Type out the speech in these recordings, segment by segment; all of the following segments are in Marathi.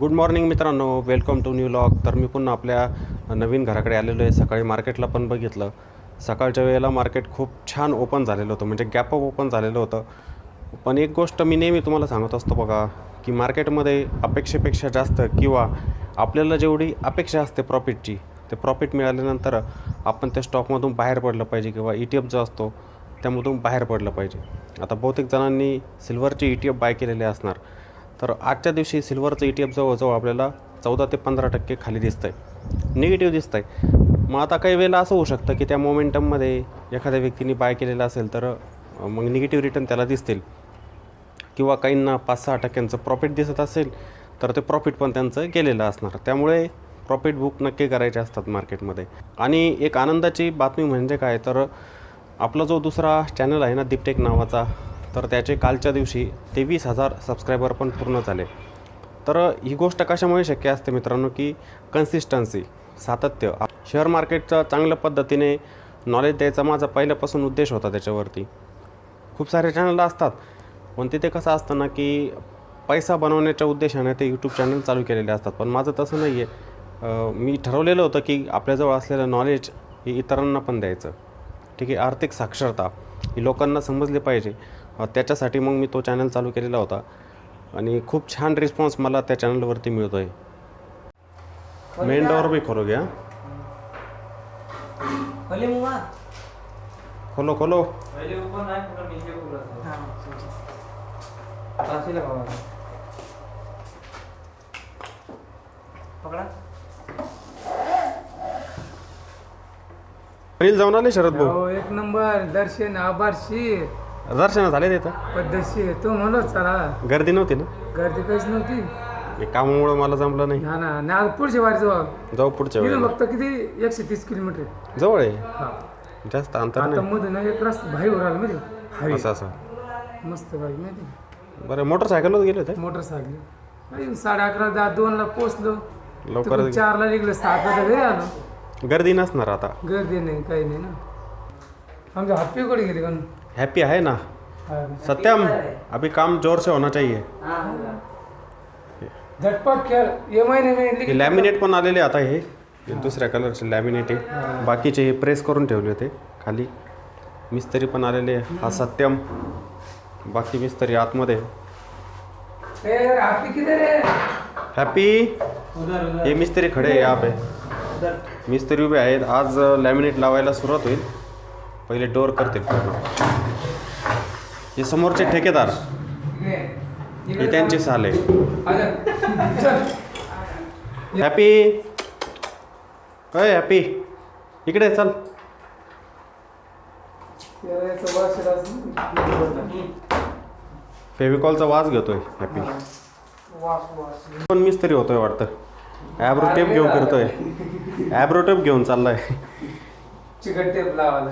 गुड मॉर्निंग मित्रांनो. वेलकम टू न्यू लॉग तर मी पुन्हा आपल्या नवीन घराकडे आलेलो आहे. सकाळी मार्केटला पण बघितलं. सकाळच्या वेळेला मार्केट खूप छान ओपन झालेलं होतं. म्हणजे गॅप अप ओपन झालेलं होतं. पण एक गोष्ट मी नेहमी तुम्हाला सांगत असतो बघा की मार्केटमध्ये अपेक्षेपेक्षा जास्त किंवा आपल्याला जेवढी अपेक्षा असते प्रॉफिटची ते प्रॉफिट मिळाल्यानंतर आपण त्या स्टॉकमधून बाहेर पडलं पाहिजे किंवा ई टी एफ जो असतो त्यामधून बाहेर पडलं पाहिजे. आता बहुतेक जणांनी सिल्वरची ई टी एफ बाय केलेले असणार. तर आजच्या दिवशी सिल्वरचं ई टी एफ जवळजवळ आपल्याला चौदा ते पंधरा टक्के खाली दिसतं आहे निगेटिव्ह दिसतं आहे मग आता काही वेळेला असं होऊ शकतं की त्या मोमेंटममध्ये एखाद्या व्यक्तीने बाय केलेलं असेल तर मग निगेटिव्ह रिटर्न त्याला दिसतील. किंवा काहींना पाच सहा टक्क्यांचं प्रॉफिट दिसत असेल तर ते प्रॉफिट पण त्यांचं गेलेलं असणार. त्यामुळे प्रॉफिट बुक नक्की करायचे असतात मार्केटमध्ये आणि एक आनंदाची बातमी म्हणजे काय? तर आपला जो दुसरा चॅनल आहे ना दीपटेक नावाचा तर त्याचे कालच्या दिवशी तेवीस हजार सबस्क्रायबर पण पूर्ण झाले. तर ही गोष्ट कशामुळे शक्य असते मित्रांनो? की कन्सिस्टन्सी सातत्य. शेअर मार्केटचा चांगल्या पद्धतीने नॉलेज द्यायचा माझा पहिल्यापासून उद्देश होता त्याच्यावरती. खूप सारे चॅनल असतात पण तिथे कसं असतं ना की पैसा बनवण्याच्या उद्देशाने ते यूट्यूब चॅनल चालू केलेले असतात. पण माझं तसं नाही आहे मी ठरवलेलं होतं की आपल्याजवळ असलेलं नॉलेज हे इतरांना पण द्यायचं. ठीक आहे? आर्थिक साक्षरता ही लोकांना समजली पाहिजे. त्याच्यासाठी मग मी तो चॅनल चालू केलेला होता. आणि खूप छान रिस्पॉन्स मला त्या चॅनलवरती मिळतो आहे मेन डोअर भी खोलो गया खोले खोलो हां जाऊन आले शरद भाऊ? हो एक नंबर. दर्शन आभारशीर दर्शन झाले तिथं पद्धतशीर तू म्हणत चला. गर्दी नव्हती ना? गर्दी काहीच नव्हती. हे कामामुळं मला जमलं नाही. ना ना ना आज पुढच्या वारी जाऊ जाऊ पुढच्या इथून वेळेला फक्त किती? एकशे तीस किलोमीटर आहे. जवळ आहे? हा. जास्त अंतर आता नाही. मध्ये ना एक रस्ता भाई वर आला माहिती हायवे. असं असं. मस्त भाई माहिती बरं मोटरसायकलवर गेले होते? मोटरसायकल. साडे अकरा दहा दोनला पोचलो लवकर चारला निघलो सातला तर घरी आलो. गर्दी नसणार आता. गर्दी नाही काही नाही ना. आमच्या हप्पी कडे गेली का हॅपी आहे ना? सत्यम अभी काम जोर से होना चाहिए। झटपट खेळ ये महिने हे में लॅमिनेट पण आलेले आता हे हे दुसऱ्या कलरचे लॅमिनेट आहे. बाकीचे हे प्रेस करून ठेवले होते खाली. मिस्त्री पण आलेले आहे. हा सत्यम. बाकी मिस्त्री आतमध्ये. हप्पी किती रे? हॅपी हे मिस्त्री खडे आहे यहाँ पे. उधर. मिस्त्री उभे आहेत. आज लॅमिनेट लावायला सुरुवात होईल. पहिले डोर करते पूर्ण. हे समोरचे ठेकेदार हे त्यांचे साले. हॅपी. अय हॅपी. इकडे चल. फेविकॉलचा वास घेतोय हॅपी. पण मिस्त्री होतोय वाटतं. ॲब्रो टेप घेऊन फिरतोय. ॲब्रो टेप घेऊन चाललाय. चिकन टेप लावायला.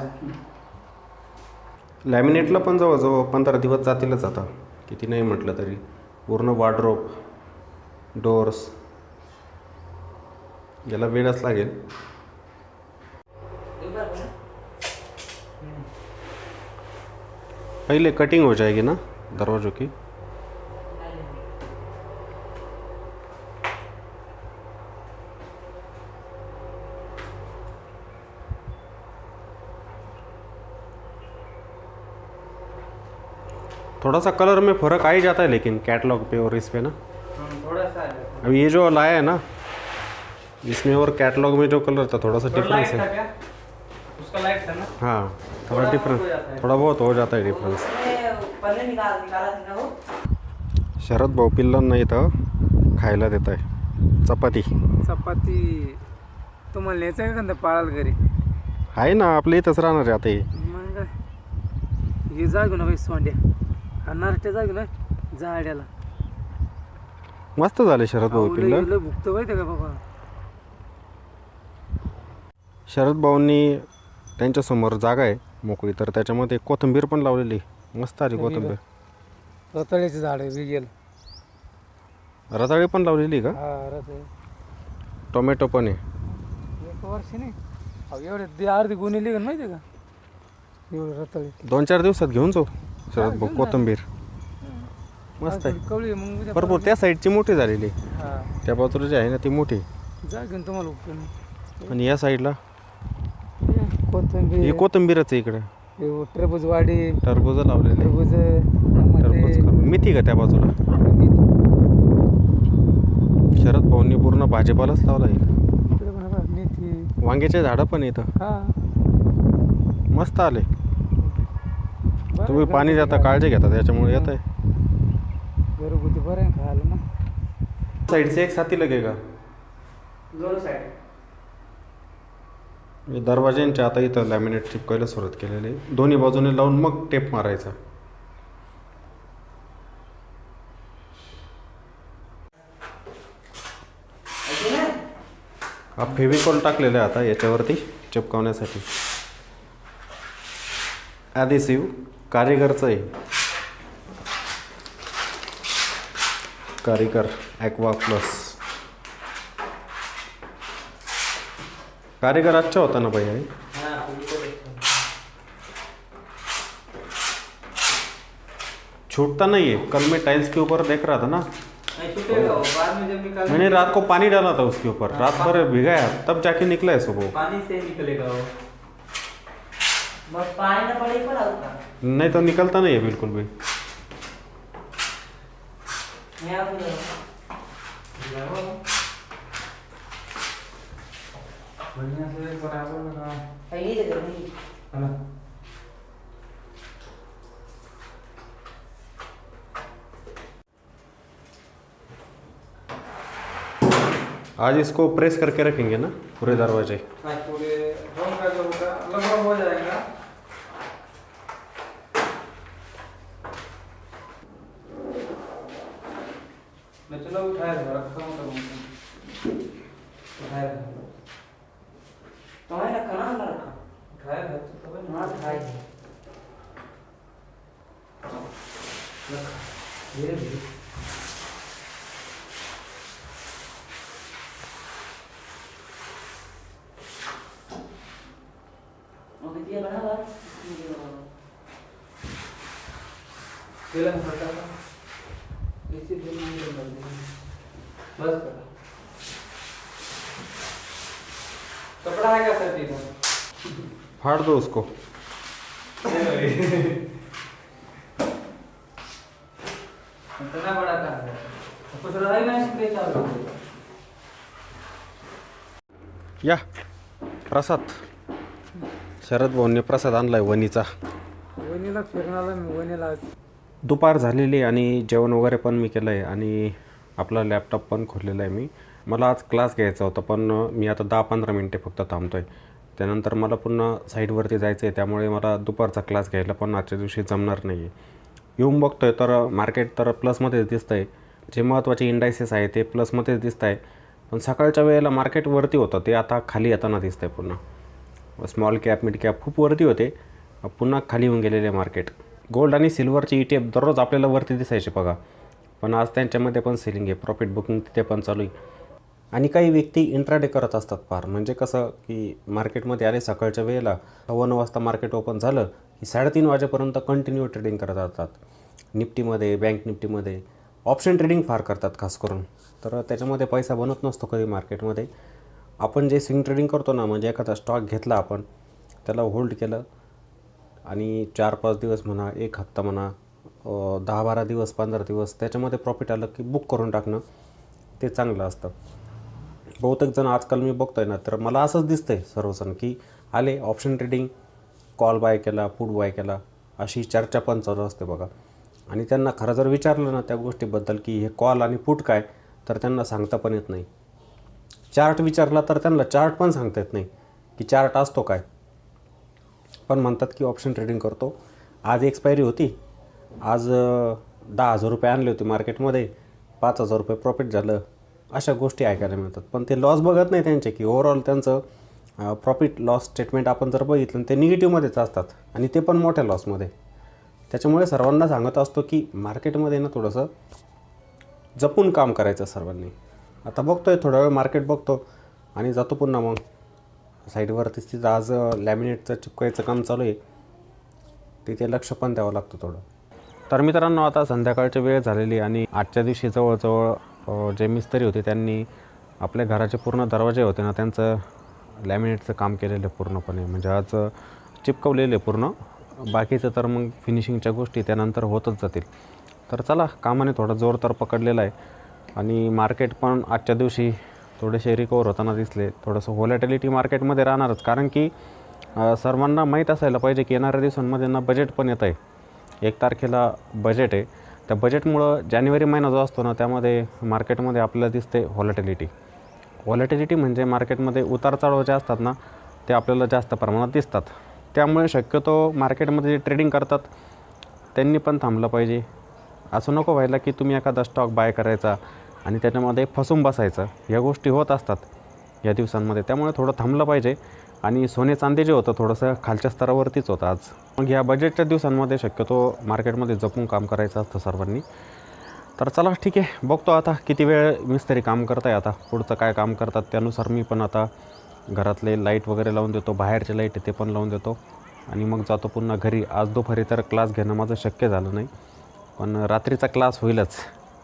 लॅमिनेटला पण जवळजवळ पंधरा दिवस जातीलच आता. किती नाही म्हटलं तरी. पूर्ण वॉर्ड्रोप डोर्स याला वेळच लागेल. पहिले कटिंग हो जाएगी ना दरवाजों की थोड़ा सा कलर में फ़र्क आ ही जाता है लेकिन कैटलॉग पे और इस पे ना। थोड़ा सा है अब ये जो लाया है ना इसमें और कैटलॉग में जो कलर था थोड़ा सा डिफरेंस है। उसका लाइट था ना? हाँ थोड़ा थोड़ा डिफरेंस हो। थोड़ा बहुत हो जाता है वो। शरद भाऊ पिल्लांना इथं खायला देत आहे चपाती। चपाती तुम्हाला न्यायचं आहे का कंदा पाळाल घरी? आहे ना आपल्या इथंच राहणार आहे आता हे. मग काय हे जागू ना बाई सोंड्या. हा नारट्या जागू ना जाड्याला. मस्त झाले शरद भाऊ पिल्लं. भुकतं माहिती का बाबा? शरद भाऊंनी त्यांच्यासमोर जागा आहे मोकळी तर त्याच्यामध्ये कोथिंबीर पण लावलेली. मस्त आली कोथिंबीर? रताळ्याचे झाड आहे विगेल रताळी पण लावलेली का? हा रताळे. टोमॅटो पण आहे. एक वर्ष नाही. अहो एवढे दे अर्धी गुन्हे लिहिलं माहिती आहे का? एवढे रताळे. दोन चार दिवसात घेऊन जाऊ. शरद भाऊ कोथिंबीर. मस्त आहे. कवळी मग उद्या भरपूर त्या साईडची मोठी झालेली. हा. त्या बाजूला जी आहे ना ती मोठी. जा घेऊन तुम्हाला उपटून. आणि या साईडला? ही कोथिंबीर. कोथिंबीरच आहे इकडे. हे टरबूज वाडी. टरबूज लावलेले. टरबूज टरबूज टमाटे. मेथी का त्या बाजूला? शरद पवारनी पूर्ण भाजीपालाच लावला आहे इकडे पण बघा, मेथी. वांग्याचे झाडं पण इथं हा. मस्त आले. तुम्ही पाणी देता काळजी घेता त्याच्यामुळे येत आहे. घरगुती बरं आहे खायला ना? साईडचे एक साथी लगेगा दोन साईड. मी दरवाज्यांच्या आता इथं लॅमिनेट चिपकायला सुरुवात केलेली. आहे दोन्ही बाजूने लावून मग टेप मारायचा. हा फेविकॉल टाकलेला आहे आता याच्यावरती चिपकावण्यासाठी. ॲडिसिव्ह कारीगरचं आहे. कारीगर ॲक्वा प्लस. कारीगर अच्छा होता ना बिल्कुल छूटता नहीं है कल मैं टाइल्स के ऊपर देख रहा था ना. मैंने रात को पानी डाला था उसके ऊपर. रात भर भिगाया. तब जाके निकला है सुबह. पानी से निकलेगा वो. बस पानी ना पड़े नहीं तो निकलता नहीं है बिल्कुल भी मैं आप बढ़िया से बराबर लगा ये जगह नहीं है ना आज इसको प्रेस करके रखेंगे ना पूरे दरवाजे। पूरे था तो तब वहाँ से खाई धीरे धीरे ओके दिया बना बात तेल में फटा था। इसी दिन में ये कर देंगे बस करो। कपड़ा है क्या सर जी? फाड़ दो उसको. इतना बड़ा काम है। कुछ रहा नहीं स्प्रे चालू या प्रसाद. शरद भाऊंनी प्रसाद आणलाय वणीचा फिरणाला मी दुपार झालेली आणि जेवण वगैरे पण मी केलं आहे आणि आपला लॅपटॉप पण खोललेला आहे मी. मला आज क्लास घ्यायचा होता पण मी आता दहा पंधरा मिनटे फक्त थांबतो आहे त्यानंतर मला पुन्हा साईडवरती जायचं आहे त्यामुळे मला दुपारचा क्लास घ्यायला पण आजच्या दिवशी जमणार नाही आहे येऊन बघतो आहे तर मार्केट तर प्लसमध्येच दिसतं आहे जे महत्त्वाचे इंडायसेस आहे ते प्लसमध्येच दिसत आहे पण सकाळच्या वेळेला मार्केट वरती होतं ते आता खाली येताना दिसतं आहे पुन्हा. स्मॉल कॅप मिड कॅप खूप वरती होते पुन्हा खाली येऊन गेलेले मार्केट गोल्ड आणि सिल्वरची ई टी एफ दररोज आपल्याला वरती दिसायचे बघा. पण आज त्यांच्यामध्ये पण सेलिंग आहे प्रॉफिट बुकिंग तिथे पण चालू आहे. आणि काही व्यक्ती इंट्राडे करत असतात फार. म्हणजे कसं की मार्केटमध्ये आले सकाळच्या वेळेला सव्वा नऊ वाजता मार्केट ओपन झालं की साडेतीन वाजेपर्यंत कंटिन्यू ट्रेडिंग करत असतात निफ्टीमध्ये बँक निफ्टीमध्ये ऑप्शन ट्रेडिंग फार करतात खास करून. तर त्याच्यामध्ये पैसा बनत नसतो कधी मार्केटमध्ये आपण जे स्विंग ट्रेडिंग करतो ना म्हणजे एखादा स्टॉक घेतला आपण त्याला होल्ड केलं आणि चार पाच दिवस म्हणा एक हप्ता म्हणा दहा बारा दिवस पंधरा दिवस त्याच्यामध्ये प्रॉफिट आलं की बुक करून टाकणं ते चांगलं असतं. बहुतेक जण आजकाल मी बघतोय ना तर मला असंच दिसतंय सर्वजण की आले ऑप्शन ट्रेडिंग कॉल बाय केला पुट बाय केला अशी चर्चा पण चालू असते बघा. आणि त्यांना खरं जर विचारलं ना त्या गोष्टीबद्दल की हे कॉल आणि पुट काय तर त्यांना सांगता पण येत नाही. चार्ट विचारला तर त्यांना चार्ट पण सांगता येत नाही की चार्ट असतो काय. पण म्हणतात की ऑप्शन ट्रेडिंग करतो. आज एक्सपायरी होती. आज दहा हजार रुपये आणले होते मार्केटमध्ये पाच हजार रुपये प्रॉफिट झालं. अशा गोष्टी ऐकायला मिळतात. पण ते लॉस बघत नाही त्यांचे की ओव्हरऑल त्यांचं प्रॉफिट लॉस स्टेटमेंट आपण जर बघितलं ते निगेटिव्हमध्येच असतात आणि ते पण मोठ्या लॉसमध्ये त्याच्यामुळे सर्वांना सांगत असतो की मार्केटमध्ये ना थोडंसं जपून काम करायचं सर्वांनी. आता बघतोय थोडा वेळ मार्केट बघतो आणि जातो पुन्हा मग. साईडवरतीच तिथं आज लॅमिनेटचं चिपकायचं काम चालू आहे. तिथे लक्ष पण द्यावं लागतं थोडं. तर मित्रांनो आता संध्याकाळची वेळ झालेली आणि आजच्या दिवशी जवळजवळ जे मिस्त्री होते त्यांनी आपल्या घराचे पूर्ण दरवाजे होते ना त्यांचं लॅमिनेटचं काम केलेलं आहे पूर्णपणे. म्हणजे आज चिपकवलेले आहे पूर्ण. बाकीचं तर मग फिनिशिंगच्या गोष्टी त्यानंतर होतच जातील. तर चला कामाने थोडा जोर तर पकडलेला आहे. आणि मार्केट पण आजच्या दिवशी थोडेसे रिकवर होताना दिसले. थोडंसं व्हॉलॅटिलिटी मार्केटमध्ये राहणारच. कारण की सर्वांना माहीत असायला पाहिजे की येणाऱ्या दिवसांमध्ये ना बजेट पण येत आहे. एक तारखेला बजेट आहे. त्या बजेटमुळं जानेवारी महिना जो असतो ना त्यामध्ये मार्केटमध्ये आपल्याला दिसते व्हॉलॅटिलिटी व्हॉलॅटिलिटी म्हणजे मार्केटमध्ये उतार चढाव जे असतात ना ते आपल्याला जास्त प्रमाणात दिसतात. त्यामुळे शक्यतो मार्केटमध्ये जे ट्रेडिंग करतात त्यांनी पण थांबलं पाहिजे. असं नको व्हायला की तुम्ही एखादा स्टॉक बाय करायचा आणि त्याच्यामध्ये फसून बसायचं. या गोष्टी होत असतात या दिवसांमध्ये. त्यामुळे थोडं थांबलं पाहिजे. आणि सोने चांदी जे होतं थोडंसं खालच्या स्तरावरतीच होतं आज. मग या बजेटच्या दिवसांमध्ये शक्यतो मार्केटमध्ये जपून काम करायचं असतं सर्वांनी. तर चला ठीक आहे. बघतो आता किती वेळ मिस्त्री काम करत आहे आता. पुढचं काय काम करतात त्यानुसार मी पण आता घरातले लाइट वगैरे लावून देतो बाहेरचे लाइट आहे ते पण लावून देतो. आणि मग जातो पुन्हा घरी. आज दुपारी तर क्लास घेणं माझं शक्य झालं नाही. पण रात्रीचा क्लास होईलच.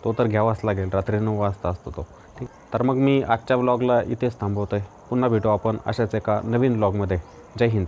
तो तर घ्यावाच लागेल. रात्री नऊ वाजता असतो तो. ठीक. तर मग मी आजच्या ब्लॉगला इथेच थांबवतो आहे पुन्हा भेटू आपण अशाच एका नवीन ब्लॉगमध्ये जय हिंद.